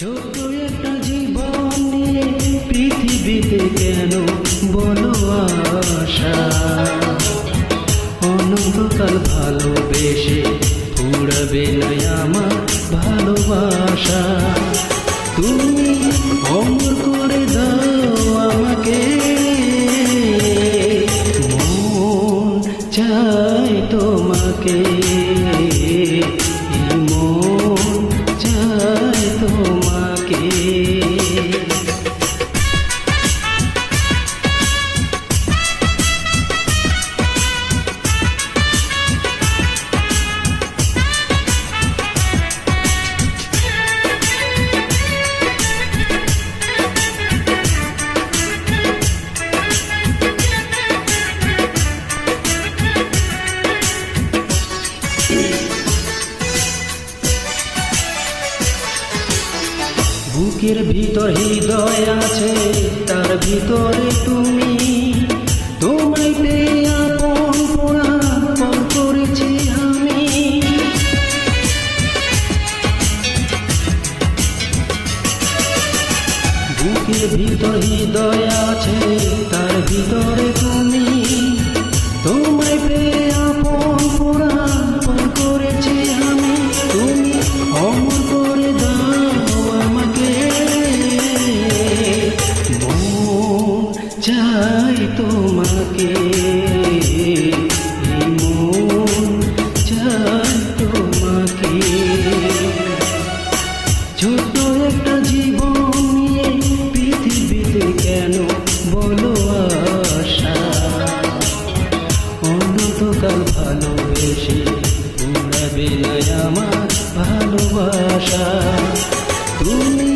ছোট একটা জীবন নিয়ে পৃথিবীতে কেন বলো আশা? অনন্তকাল ভালোবেসে পুরাবে না আমার ভালোবাসা। তুমি অমর করে দাও আমাকে। মন চাই তোমাকে। তোমাকে বুকের ভিতর হৃদয় আছে, তার ভিতরে তুমি। তোমায় পেয়ে আপন পরাপন করেছি আমি। বুকের ভিতর হৃদয় আছে, তার ভিতরে তুমি। তোমায় পেয়ে বলো আশা। অনন্তকাল ভালোবেসে পুরাবে আমার ভালোবাসা। তুমি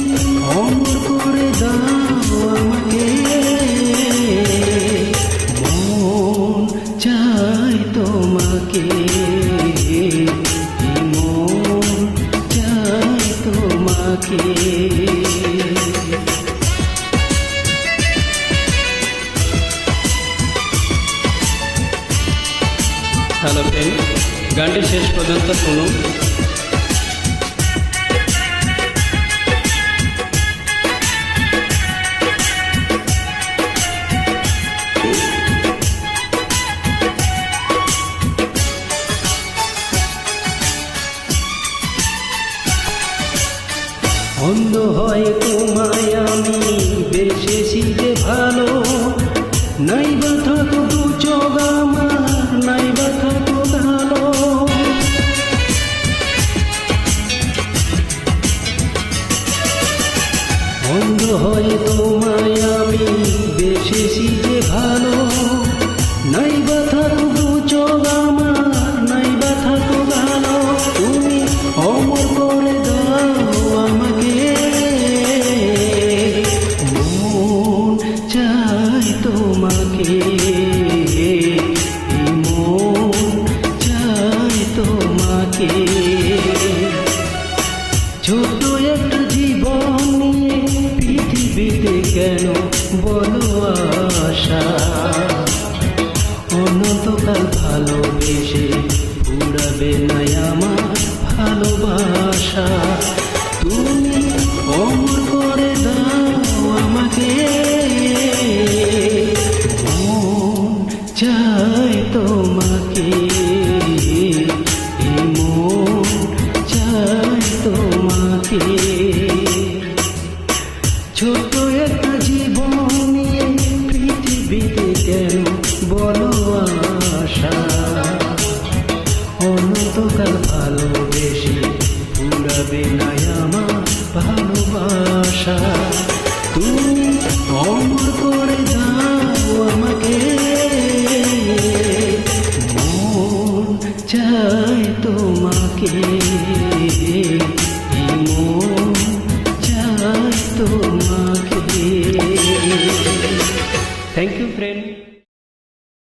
গানটি শেষ পর্যন্ত শুনুন। অন্ধ হয়ে তোমায় আমি বেশেছি যে ভালো। নাই বা থাকো দু চোখ অন্ধ হয়ে তোমায় আমি বেশেছি যে ভালো নাই বা পৃথিবীতে কেন বলো আশা? অনন্তকাল ভালোবেসে পুরাবে না একটা জীবন নিয়ে পৃথিবীতে কেন বলো আশা? অনন্তকাল ভালোবেসে পুরাবে না আমার ভালোবাসা।